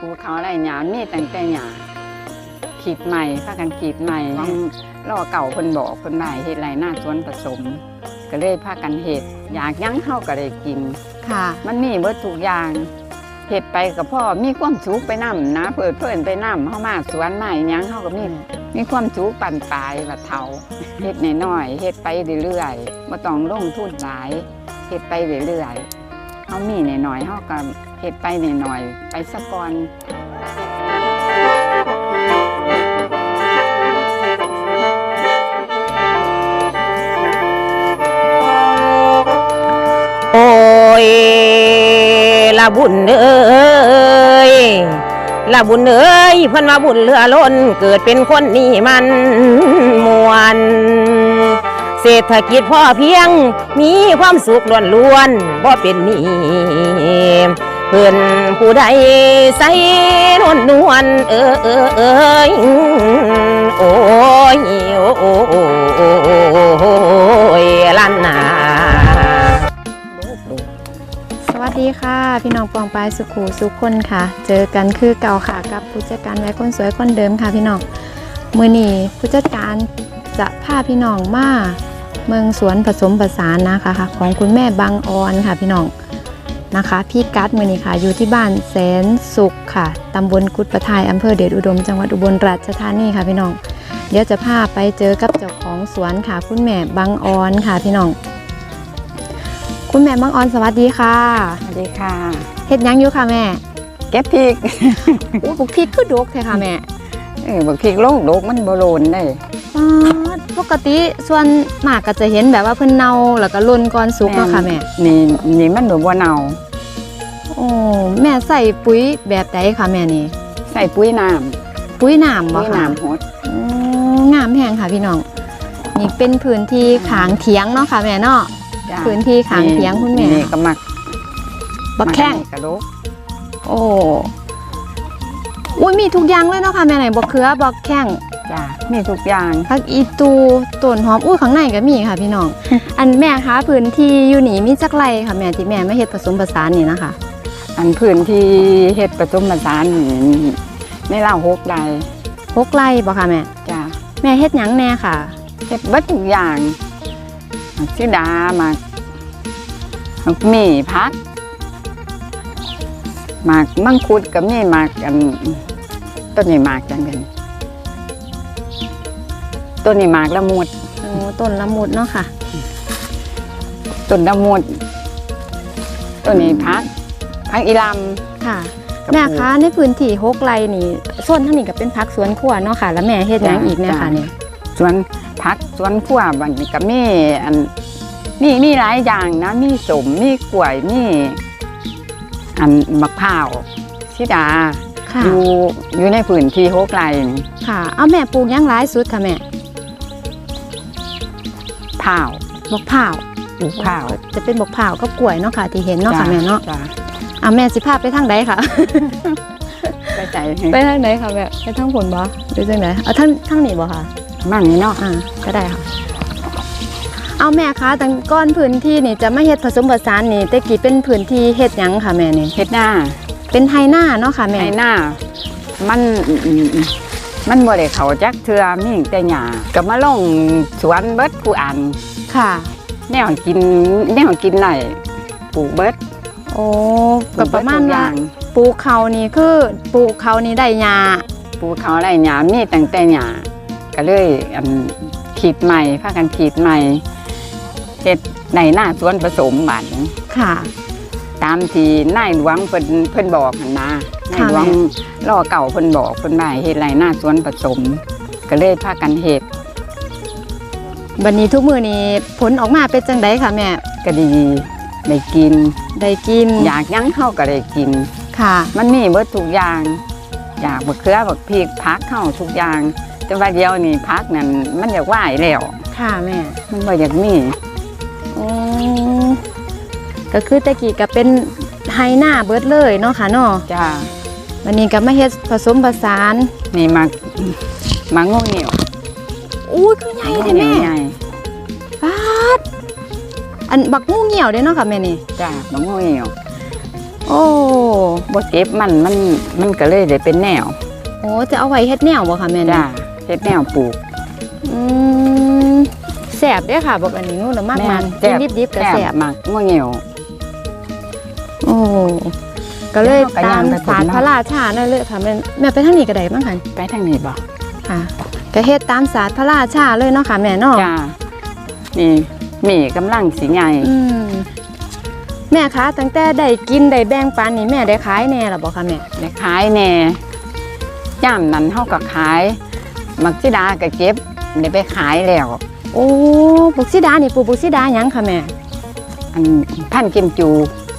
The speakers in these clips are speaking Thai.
ปลูกเขาอะไรหยามนี่ตั้งแต่หยาขีดใหม่พากันขีดใหม่ยังล่อเก่าคนบอกคนบ่ายเฮ็ดไรหน้าสวนผสม ก็เลยพากันเฮ็ดอยากหยั้งเข้าก็ได้กินค่ะ มันมีเบิดทุกอย่างเฮ็ดไปกับพ่อมีความสุขไปนํนะเปิดเพิ่นไปนํเฮามาสวนใหม่ยังเฮาก็มีมีความสุขปั่นปลายว่าเฒ่าเฮ็ดน้อยๆเฮ็ดไปเรื่อยๆบ่ต้องลงทุนหลายเฮ็ดไปเรื่อยๆเฮามีน้อยๆเฮาก็ เฮ็ดไปน้อยๆไปสะก่อนโอ้ยละบุญเอ้ยละบุญเอ้ยเพิ่นว่าบุญเหลือล้นเกิดเป็นคนนี่มันมวนเศรษฐกิจพ่อเพียงมีความสุขล้วนๆบ่เป็นหนี้ เพิ่อนผู้ใดใส่นวลนวลเออเออเอยโอ้ยโอ้โอ้โอ้โอ้โอ้ยลันนาสวัสดีค่ะ พี่น้องปองปายสุขูสุขคนค่ะ เจอกันคือเก่าค่ะกับผู้จัดการไว้คนสวยคนเดิมค่ะพี่น้องมือนี้ผู้จัดการจะพาพี่น้องมาเมืองสวนผสมผสานนะคะค่ะของคุณแม่บางออนค่ะพี่น้อง นะคะพี่กัดมือนี้ค่ะ อยู่ที่บ้านแสนสุขค่ะตำบลกุดประทายอำเภอเดชอุดม จังหวัดอุบลราชธานีค่ะพี่น้อง เดี๋ยวจะพาไปเจอกับเจ้าของสวนค่ะ คุณแม่บางออนค่ะพี่น้อง คุณแม่บางออนสวัสดีค่ะสวัสดีค่ะเฮ็ดหยังอยู่ค่ะแม่เก็บพริกอู้บุกพริกคือดกแท้ค่ะแม่เออบักพริกโลกโลกมันบ่โลนได้ อ๋อปกติส่วนมากก็จะเห็นแบบว่าเพิ่นเน่าแล้วก็หล่นก่อนสุกเนาะค่ะแม่ นี่นี่มันบ่บ่เน่าโอ้แม่ใส่ปุ๋ยแบบใดค่ะแม่นี่ ใส่ปุ๋ยน้ำปุ๋ยน้ำบ่ปุ๋ยค่ะน้ำหดอ๋องามแพงค่ะพี่น้อง นี่เป็นพื้นที่ขางเถียงเนาะค่ะแม่เนาะ จ้ะพื้นที่ขางเถียงคุณแม่นี่ก็มักบักแข้ง มักระโดกโอ้อุ้ยมีทุกอย่างเลยเนาะค่ะแม่ไหนบักเขือบักแข้ง จ้ะมีทุกอย่าง ผักอีตูต้นหอมอุ้ยข้างในก็มีค่ะพี่น้อง อันแม่คะพื้นที่อยู่นี่มีจักไรค่ะแม่ที่แม่ไม่เฮ็ดผสมผสานนี่นะคะ อันพื้นที่เฮ็ดผสมผสานนี่ในเล่าหกไร่หกไร่บ่ค่ะแม่ จ้ะแม่เฮ็ดหยังแน่ค่ะ เฮ็ดเบิดทุกอย่างมักสิดามักมักมีพักหมากมังคุดก็มีหมากอันต้นนี้หมากจังกัน ต้นนี้หมากละมุดโอ้ต้นละมุดเนาะค่ะ ต้นละมุดต้นนี้พักพักอีลค่ะำกับแม่ปลูกคะในพื้นที่หกไร่นี่ส่วนทั้งนี้ก็เป็นผักสวนครัวเนาะค่ะ แล้วแม่เฮ็ดหยังอีกเนี่ยค่ะนี่สวนพักสวนขั้วบางทีก็มีอันมีมีหลายอย่างนะมีสมมีกล้วยมีอันมะพร้าวชิดาค่ะอยู่อยู่ในพื้นที่หกไร่นี่ค่ะ เอาแม่ปลูกหยังหลายสุดค่ะแม่ พร้าวบักพร้าวปลูกพร้าวจะเป็นบักพร้าวกับกล้วยเนาะค่ะ ที่เห็นเนาะค่ะแม่เนาะจ้ะอะแม่สิพาไปทางใดค่ะ ไปใจไปทางไหนค่ะแม่ไปทางผลบ่หรือจังไหนเอาทางทางนี้บ่ค่ะมั่งนี่เนาะอ่าก็ได้ค่ะเอาแม่คะตั้งก้อนพื้นที่นี่จะไม่เฮ็ดผสมผสานนี่แต่กี้เป็นพื้นที่เฮ็ดหยังค่ะแม่นี่เฮ็ดหน้าเป็นไฮหน้าเนาะค่ะแม่ไอ้หน้ามัน มันบ่ได้เขาจักเทือมีแต่หญ้าก็มาลงสวนเบิดผู้อันค่ะ แนวกินแนวกินไหนปลูกเบิดโอ้ก็ประมาณปลูกเบิดทุกอว่าย่างปลูกเขานี่คือปลูกเขานี่ได้หญ้าปลูกเขาไรหญ้ามีตั้งแต่หญ้าก็เลยอันขีดใหม่พากันขีดใหม่เฮ็ดในหน้าสวนผสมบัดนี้ค่ะ ตามที่นายหลวงเพิ่นเพิ่นบอกหั่นนะนายหลวงล่อเก่าเพิ่นบอกเพิ่นว่าให้เฮ็ดไรหน้าสวนผสม ก็เลยพากันเฮ็ดบัดนี้ทุกมื้อนี้ผลออกมาเป็นจังไดค่ะแม่ก็ดีได้กิน ได้กิน อยากหยังเข้าก็ได้กินค่ะ มันมีเบิดทุกอย่าง อยากบักเขือบักพริกพักเข้าทุกอย่าง แต่ว่าเดียวนี่พักนั่นมันอยากว่ายแล้วค่ะแม่มันบ่อยากมีอืม ก็คือแต่กี้ก็เป็นไฮหน้าเบิดเลยเนาะค่ะเนาะจ้าวันนี้ก็มาเฮ็ดผสมผสานนี่มามางูเหนียวอู้ยคือใหญ่แท้แม่ใหญ่ปาดอันบักงูเหี่ยวเด้เนาะค่ะแม่นี่จ้ามางูเหนียวโโอ้บ่เก็บมันมันมันก็เลยได้เป็นแนวโอ้จะเอาไว้เฮ็ดแนวบ่ค่ะแม่นี่จ้าเฮ็ดแนวปลูกอืมแสบเด้อค่ะบอกอันนี้นู่นน่ะมากมันแซ่กินบดิบๆก็แสบมากงัวเหี่ยวโอ้ ก็เลยแล้วเขาก็ตามย่างไปศาสตร์ผลไม้พระราชานั่นเลยค่ะแม่แม่ไปทางนี้ก็ได้มั้งค่ะไปทางนี้บ่ค่ะก็เฮ็ดตามศาสตร์พระราชาเลยเนาะค่ะแม่เนาะจ้านี่มีกำลังสิใหญ่อืมแม่คะตั้งแต่ได้กินได้แบ่งปันนี่แม่ได้ขายแน่ล่ะบ่คะแม่ได้ขายแหน่ย่ามนั้นเฮาก็ขายมักสิดาก็เก็บได้ไปขายแล้ว โอ้บุกซิดานี่ปลูกบุกซิดาหยังค่ะแม่อันพันกิมจู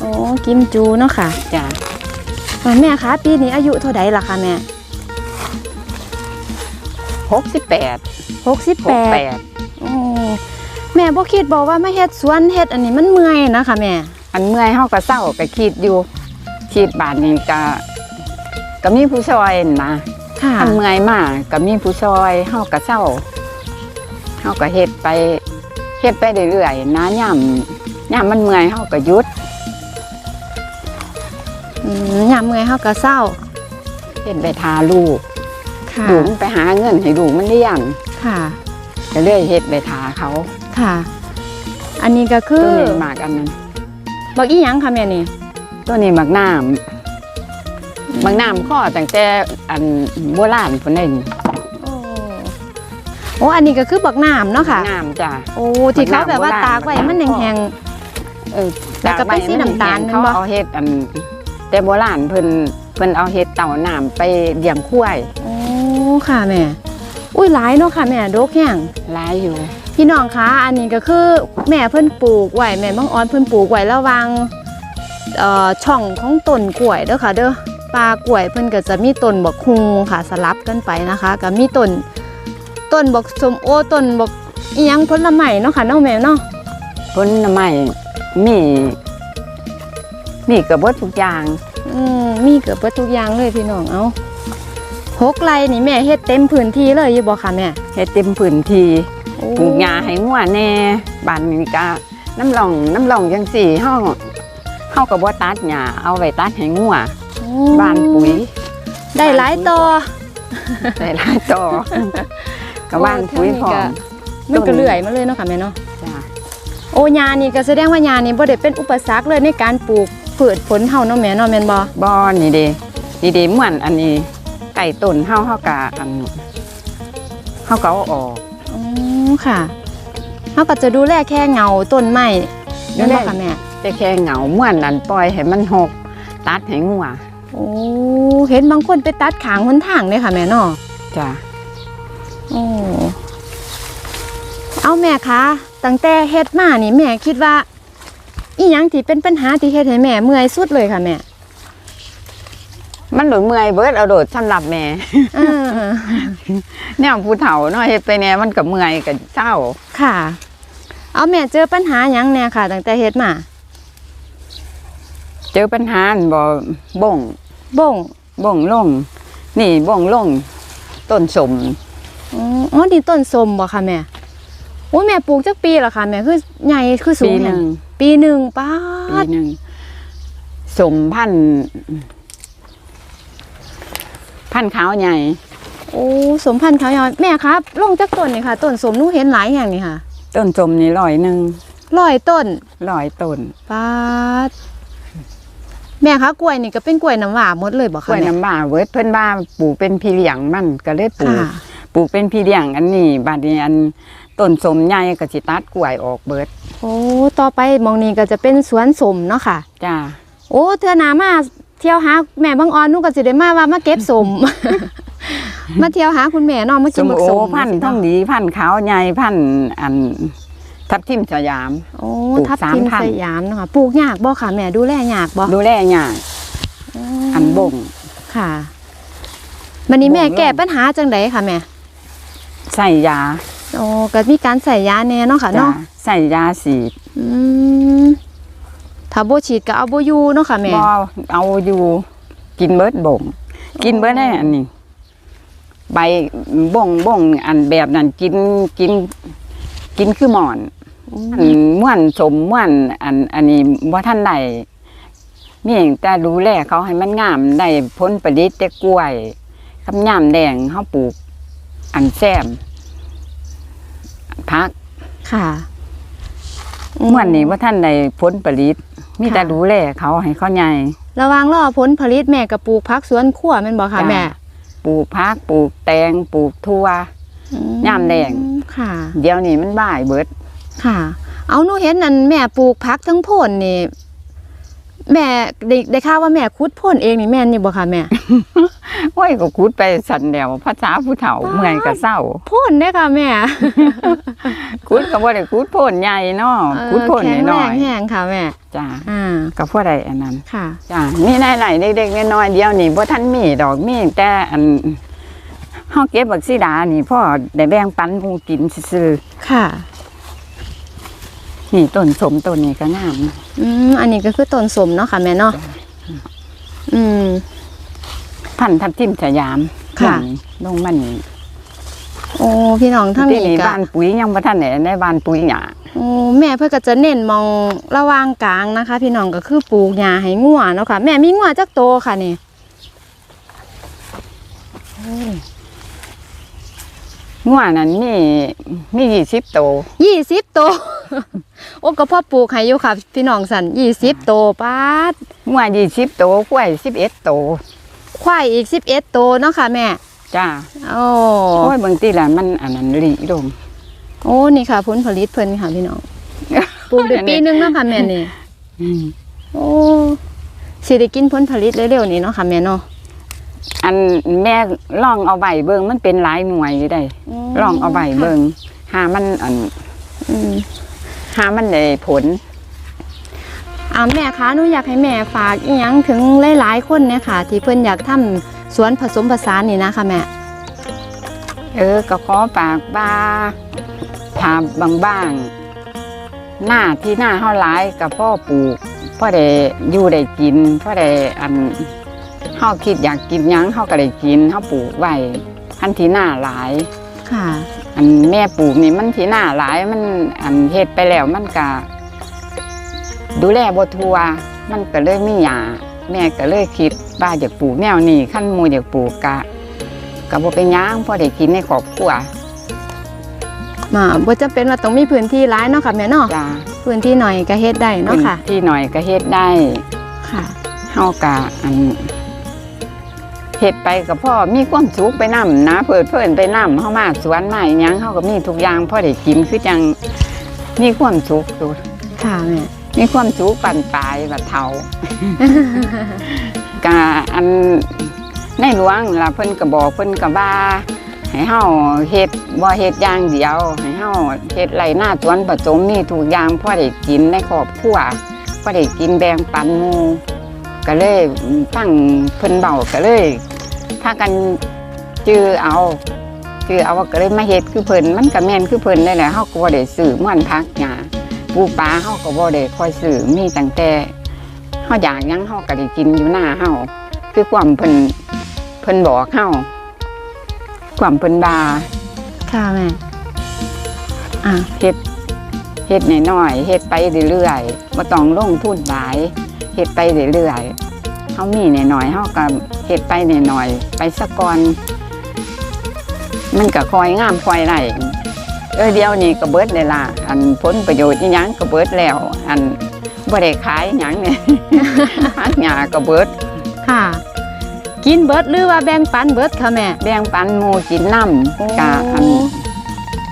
โอ้กิมจูเนาะค่ะจ้าแม่คะปีนี้อายุเท่าใดล่ะคะแม่68 68 68โอ้แม่บ่คิดบอกว่ามาเฮ็ดสวนเฮ็ดอันนี้มันเมื่อยนะคะแม่ อันเมื่อยเฮาก็เศร้าก็คิดอยู่คิดบาดนี้ก็ก็มีผู้ช่วยนะค่ะอันเมื่อยมากก็มีผู้ช่วยเฮาก็เศร้าเฮาก็เฮ็ดไปเฮ็ดไปเรื่อยๆนะย่ำย่ำมันเมื่อยเฮาก็หยุดอืม ยามเมื่อยเฮาก็เศร้าเฮ็ดไปทาลูกค่ะลูกมันไปหาเงินให้ลูกมันเลี้ยงค่ะก็เลยเฮ็ดไปทาเขาค่ะ อันนี้ก็คืตัวอนี้หมากอันนั้นบอกอีหยังค่ะแม่นี่ตัวนี้หมักน้ำหมักน้ำข้อตั้งแต่อันโบราณพุ่นนี่โอ้โอ้อันนี้ก็คือบักน้ำเนาะค่ะ น้ำจ้ะ โอ้ที่เขาแบบว่าบักน้ำตากไว้มันแห้งเออแล้วก็เป็นสีน้ำตาลเขาแม่นบ่เอาเฮ็ดอัน แต่โบราณเพิ่นเพิ่นเอาเฮ็ดเต่าน้ำไปเลี้ยงควายๆโอ้ค่ะแม่ อุ้ยหลายเนาะค่ะแม่โดกแห้งหลายอยู่ พี่น้องคะอันนี้ก็คือแม่เพิ่นปลูกไว้แม่บางออนเพิ่นปลูกไว้ระหวังเอ่อช่องของต้นกล้วยเด้อค่ะ เด้อปลากล้วยเพิ่นก็จะมีต้นบักฮุงค่ะสลับกันไปนะคะก็มีต้นต้นบักสมโอต้นบักอีหยังผลไม้เนาะค่ะน้องแม่เนาะผลไม้มี มีกระเบิดทุกอย่างอืมมีเกือบเบิดทุกอย่างเลยพี่น้องเอาหกไรนี่แม่เฮ็ดเต็มพื้นที่เลยอยู่บ่ค่ะแม่เฮ็ดเต็มพื้นที่โอ้ปลูกหญ้าให้งัวแน่บ้านนี้ก็น้ำร่องน้ำร่องจังซี่เฮาเฮาก็บ่ตัดหญ้าเอาไว้ตัดให้งัวโอ้บ้านปุ๋ย ได้หลายต่อได้หลายต่อก็บ้านปุ๋ยพร้อมมันก็เลื่อยมาเลยเนาะค่ะแม่เนาะจ้ะโอ้ยานี่ก็แสดงว่ายานี่บ่ได้เป็นอุปสรรคเลยในการปลูก พืชผลเฮาเนาะแม่เนาะแม่นบ่บ่นี่เด้นี่เด้ม่วนอันนี้ไก่ต้นเฮาเฮาก็อันเฮาก็เอาออกอ๋อค่ะเฮาก็จะดูแลแค่เงาต้นไม้แม่นบ่ค่ะแม่แต่แค่เหงาม่วนอันปล่อยให้มันหกตัดให้งัวโอ้เห็นบางคนไปตัดขางหนทางเลยค่ะแม่เนาะจ้ะโอ้เอาแม่คะตั้งแต่เฮ็ดมานี่แม่คิดว่า อีหยังที่เป็นปัญหาที่เฮ็ดให้แม่เมื่อยสุดเลยค่ะแม่มันหลุดเมื่อยเบิดเอาโดดสำหรับแม่เออแนวผู้เฒ่าเนาะเฮ็ดไปแน่มันก็เมื่อยก็เศร้า ค่ะ เอาแม่เจอปัญหาหยังแน่ค่ะตั้งแต่เฮ็ดมาเจอปัญหาอันบ่บ่งบ่งบ่งลง นี่บ่งลงต้นสม อ๋ออ๋อนี่ต้นสมบ่ค่ะแม่ โอ้ยแม่ปลูกจักปีละค่ะแม่คือใหญ่คือสูปีงหนึ่ง ปีหนึ่งป้าปีดหนึ่งสมพันธุ์พันธุ์ขาวใหญ่โอ้สมพันธุ์ขาวยอยแม่ครับลงจักต้นนี่ค่ะต้นสมหนูเห็นหลายอย่างนี่ค่ะต้นสมนี่ร้อยหนึ่งร้อยต้นร้อยต้นป้าดแม่คะกล้วยนี่ก็เป็นกล้วยน้ำหวานหมดเลยบ่กล้คะวยแม่ น้ำบ่าเวิร์ดเพิ่นบ้าปลูกเป็นพี่เลี้ยงมันก็เลยปลูกค่ะ ปลูกเป็นพี่เลี้ยงอันนี้บาดนี้อัน ต้นสมใหญ่ก็สิตัดกล้วยออกเบิด โอ้ต่อไปหมองนี้ก็จะเป็นสวนสมเนาะค่ะ จ้า โอ้เธอหนามาเที่ยวหาแม่บางออนหนูก็สิได้มาว่ามาเก็บสม มาเที่ยวหาคุณแม่เนาะมาสกินมบักโอสมพันธุ์จัท่องซี้เาะดีพันธุ์ขาวใหญ่พันธุ์อันทับทิมสยาม โอ้ปลูกทับสามทิมพัน สยามเนาะค่ะปลูกยากบ่ค่ะแม่ดูแลยากบ่ดูแลยากอันบ่ง ค่ะวันนี้แม่บ่งแก้ปัญหาจังไดค่ะแม่ใส่ยา โอ้ก็มีการใส่ยาแน่เนาะค่ะจ้าเนาะใส่ยาสีดอืมถ้าบ่ฉีดก็เอาบ่อยู่เนาะค่ะแม่บ่เอาอยู่กินเบิดบ่งกินเบิดได้อันนี้ใบบ่งบ่งอันแบบนั้นกินกินกินคือหมอนอันม่วนสมม่วนอันอันนี้บ่ท่านใดมีแต่ดูแลเขาให้มันงามได้ผลผลิตแต่กล้วยคำยามแดงเฮาปลูกอันแซม พักค่ะม่วนนี้ว่าท่านได้ผลผลิต มีแต่ค่ะดูแลเขาให้เขาใหญ่ระหว่างรอผลผลิตแม่ก็ปลูกผักสวนครัวแม่นบ่ค่ะจ้ะแม่ ปลูกพักปลูกแตงปลูกทั่วอืยามแดงค่ะ เดี๋ยวนี้มันบ่ายเบิด ค่ะ เอาหนูเห็นนั่นแม่ปลูกผักทั้งโพนนี่ แม่ได้ได้ข่าวว่าแม่คุดโพนเองนี่แม่นอยู่บ่คะแม่โอ้ยก็คูดไปสันเดียวภาษาผู้เฒ่าเมื่อยก็เศร้าโพนเด้อค่ะแม่คูดก็บ่ได้คูดโพนใหญ่เนาะคูดโพนแข็งแรน้องยแห้งค่ะแม่ๆจ้าอ่าก็พอได้อันนั้นค่ะจ้ามีหลายๆเด็กๆน้อยๆเดียวนี่บ่ทันมีดอกมีแต่อันเฮาเก็บบักสีดานี่พ่อได้แบ่งปันหมู่กินซื่อค่ะๆ นี่ต้นสมต้นนี้ก็งามอืมอันนี้ก็คือต้นสมเนาะค่ะแม่เนาะอืม พันธุ์ทับทิมสยามค่ะนี่ลงมานี่โอ้พี่น้องทั้งที่นี้นี่ก็บ้านปุ๋ยยังบ่ทันได้ในบ้านปุ๋ยหยาโอ้แม่เพื่อก็จะเน้นมองระหว่างกลางนะคะ พี่น้องก็คือปลูกหญ้าให้งัวเนาะค่ะ แม่มีงัวจักโตค่ะนี่งัวนั้นมีมี20โตวยี่สิบโต โอ้ก็พ่อปลูกให้อยู่ค่ะ พี่น้องสันยี่สิบโตป้าดงัว20โตวกล้วย11โตวควายอีกสิบเอ็ดโตเนาะค่ะแม่จ้าโอ้โอ้ยบางทีละมันอันนั้นหลีลงโอ้นี่ค่ะผลผลิตเพิ่นค่ะพี่น้องปลูกได้ปีนึงเนาะค่ะแม่นี่อืมโอ้สิได้กินผลผลิตเร็วๆนี่เนาะค่ะแม่เนาะอันแม่ลองเอาใบเบิงมันเป็นหลายหน่วยอยู่ได้ลองเอาใบเบิงหามันอันอืม หามันได้ผลอ่าแม่คะหนูอยากให้แม่ฝากอีหยังถึงหลายๆคนเนี่ยค่ะ ที่เพิ่นอยากทำสวนผสมผสานนี่นะคะแม่ เออก็ขอปากบ้าถามบางบ้างๆหน้าที่หน้าเฮาหลายกับพ่อปลูกพ่อได้อยู่ได้กินพ่อได้อันเฮาคิดอยากกินหยังเฮาก็ได้กินเฮาปลูกไว้ทันที่หน้าหลายค่ะ อันแม่ปลูกนี่มันที่หน้าหลายมันอันเฮ็ดไปแล้วมันก็ดูแลบ่ทั่วมันก็เลยมีหยาแม่ก็เลยคิดว่าอยากปลูกแนวนี้ขั้นหมูอยากปลูกกะก็บ่เป็นหยังพอได้กินในครอบครัวมาบ่จำเป็นว่าต้องมีพื้นที่หลายเนาะค่ะแม่เนาะจ้าพื้นที่หน่อยก็เฮ็ดได้เนาะค่ะ ที่หน่อยก็เฮ็ดได้ค่ะเฮาก็อัน เฮ็ดไปกับพ่อมีความสุขไปนํนะเปิดเพิ่นไปนํเฮามาสวนมาอิหยังเฮาก็มีทุกอย่างพอได้กินคือจังมีความสุขอยู่ค่ะแม่มีความสูงปั่นปลายแบบเทากะอันในหลวงล่ะเพิ่นก็บอกเพิ่นก็ว่าให้เฮาเฮ็ดบ่เฮ็ดอย่างเดียวให้เฮาเฮ็ดไรหน้าสวนผสมมีทุกอย่างพอได้กินในครอบครัวพอได้กินแบ่งปันหมู่ก็เลยฟังเพิ่นเบาก็เลย ถ้ากันจื้อเอาจื้อเอาก็เลยมาเฮ็ดคือเพิ่นมันก็แม่นคือเพิ่นได้แหละเฮาก็บ่ได้ซื้อมันพักหญ้าปูปลาเฮาก็บ่ได้คอยซื้อมีตั้งแต่เฮาอยากหยังเฮาก็ได้กินอยู่หน้าเฮาคือความเพิ่นเพิ่นบอกเฮาความเพิ่นบาค่ะแม่อะเฮ็ดเฮ็ดน้อยๆเฮ็ดไปเรื่อยๆบ่ต้องลงทุนหลายเฮ็ดไปเรื่อยๆ เฮามีน้อยๆเฮาก็เฮ็ดไปน้อยๆไปสักก่อน มันก็คอยงามคอยได้เออเดี๋ยวนี้ก็เบิดเลยล่ะอันผลประโยชน์อีหยังก็เบิดแล้ว อันบ่ได้ขายหยังเนี่ยหักหญ้าก็เบิดค่ะ กินเบิดหรือว่าแบ่งปันเบิดค่ะแม่แบ่งปันหมู่กินน้ำกะอัน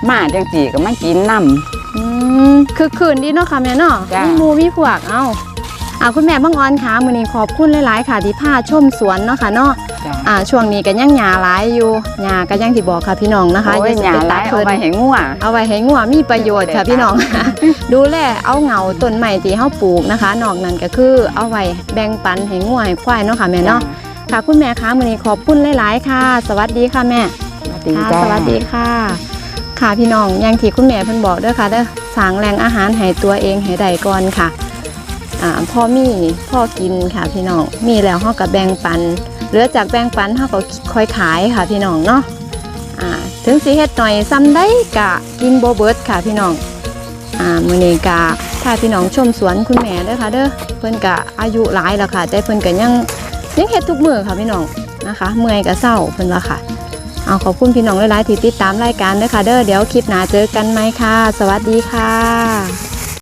มาจังสี่ก็มากินน้อืมคือคืนดีเนาะค่ะแม่เนาะจ้ะมีหมูมีพวกเอา อ่าคุณแม่บังออนค่ะมื้อนี้ขอบคุณหลายๆ ค่ะที่พาชมสวนเนาะค่ะเนาะำจ้ะอ่าช่วงนี้ก็ยังหญ้าหลายอยู่หญ้าก็ยังที่บอกค่ะพี่น้องนะคะโอ้ยสิหญ้าไปหตัลาดยเอาเพิ่นไว้ให้งัวเอาไว้ให้งัวมีประโยชน์ค่ะได้พี่น้อง ดูแลเอาเหงาต้นใหม่ที่เฮาปลูกนะคะ นอกนั้นก็คือเอาไว้แบ่งปันให้งัวให้ควายเนาะค่ะแม่เนาะค่ะคุณแม่คะมื้อนี้ขอบคุณหลายๆ ค่ะ สวัสดีค่ะแม่สวัสดีค่ะจ้าสวัสดีค่ะค่ะพี่น้องอย่างที่คุณแม่เพิ่นบอกเด้อค่ะเด้อสร้างแหล่งอาหารให้ตัวเองให้ได้ก่อนค่ะอ่า พ่อมีพ่อกินค่ะพี่น้องมีแล้วเฮาก็แบ่งปันเหลือจากแบ่งปันเฮาก็ค่อยขายค่ะพี่น้องเนาะถึงสิเฮ็ดหน่อยซ้ำได้กะกินบ่เบิร์ดค่ะพี่น้องอ่ามือนี้กะพาพี่น้องชมสวนคุณแม่เด้อค่ะเด้อเพิ่นก็อายุหลายแล้วค่ะ แต่เพิ่นก็ยังยังเฮ็ดทุกมือค่ะพี่น้องนะคะ เมื่อยก็เศร้าเพิ่นว่าค่ะเอาขอบคุณพี่น้องหลายๆที่ติดตามรายการเด้อค่ะเด้อเดี๋ยวคลิปหน้าเจอกันไหมค่ะ สวัสดีค่ะ